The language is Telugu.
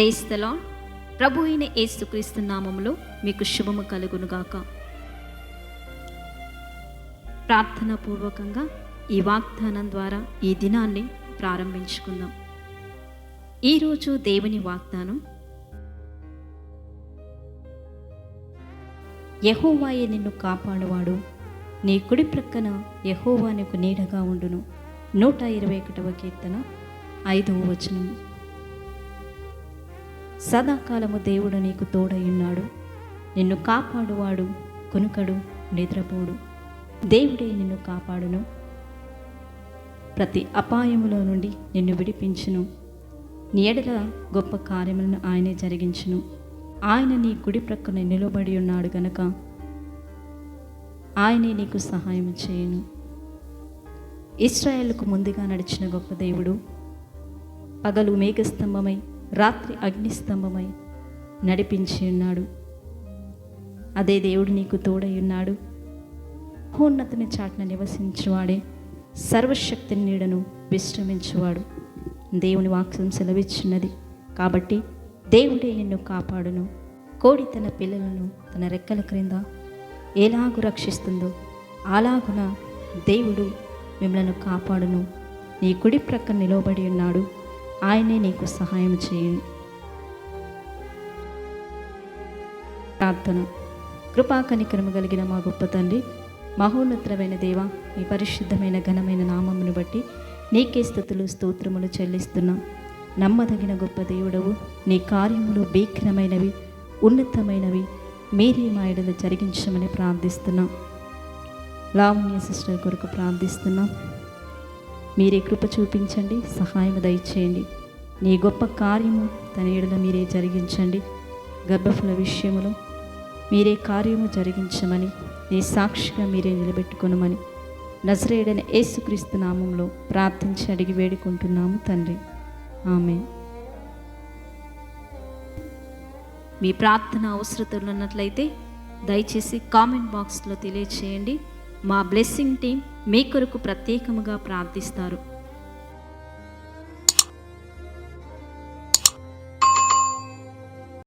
ప్రేస్తలో ప్రభు అయిన ఏసుక్రీస్తు నామంలో మీకు శుభము కలుగునుగాక. ప్రార్థన పూర్వకంగా ఈ వాగ్దానం ద్వారా ఈ దినాన్ని ప్రారంభించుకుందాం. ఈరోజు దేవుని వాగ్దానం యహోవాయే నిన్ను కాపాడువాడు. నీ కుడి ప్రక్కన యహోవా నీకు నీడగా ఉండును. నూట ఇరవై ఒకటవ కీర్తన ఐదవ వచనం. సదాకాలము దేవుడు నీకు తోడయున్నాడు నిన్ను కాపాడువాడు కొనుకడు నిద్రపోడు. దేవుడే నిన్ను కాపాడును. ప్రతి అపాయములో నుండి నిన్ను విడిపించును. నీ ఎడల గొప్ప కార్యములను ఆయనే జరిగించును. ఆయన నీ కుడి ప్రక్కన నిలబడి ఉన్నాడు గనక ఆయనే నీకు సహాయం చేయను. ఇస్రాయేల్కు ముందుగా నడిచిన గొప్ప దేవుడు పగలు మేఘస్తంభమై రాత్రి అగ్నిస్తంభమై నడిపించి ఉన్నాడు. అదే దేవుడు నీకు తోడై ఉన్నాడు. మహోన్నతని చాటున నివసించువాడే సర్వశక్తిని నీడను విశ్రమించువాడు. దేవుని వాక్సం సెలవిచ్చున్నది కాబట్టి దేవుడే నిన్ను కాపాడును. కోడి తన పిల్లలను తన రెక్కల క్రింద ఎలాగు రక్షిస్తుందో అలాగున దేవుడు మిమ్మలను కాపాడును. నీ కుడి ప్రక్కన నిలబడి ఉన్నాడు. ఆయనే నీకు సహాయం చేయండి ప్రార్థన. కృపా కనికరము కలిగిన మా గొప్ప తండ్రి మహోన్నతమైన దేవ మీ పరిశుద్ధమైన ఘనమైన నామమును బట్టి నీకే స్థుతులు స్తోత్రములు చెల్లిస్తున్నాం. నమ్మదగిన గొప్ప దేవుడవు నీ కార్యములు భీకరమైనవి ఉన్నతమైనవి మీరే మా ఎడలు జరిగించమని ప్రార్థిస్తున్నాం. లావణ్య సిస్టర్ కొరకు ప్రార్థిస్తున్నాం. మీరే కృప చూపించండి సహాయం దయచేయండి. నీ గొప్ప కార్యము తన ఎడల మీరే జరిగించండి. గర్భఫల విషయములో మీరే కార్యము జరిగించమని నీ సాక్షిగా మీరే నిలబెట్టుకొనమని నజరేడని యేసుక్రీస్తు నామంలో ప్రార్థించి అడిగి వేడుకుంటున్నాము తండ్రి. ఆమె మీ ప్రార్థన అవసరతలు ఉన్నట్లయితే దయచేసి కామెంట్ బాక్స్లో తెలియచేయండి. మా బ్లెస్సింగ్ టీం మీ కొరకు ప్రత్యేకముగా ప్రార్థిస్తారు.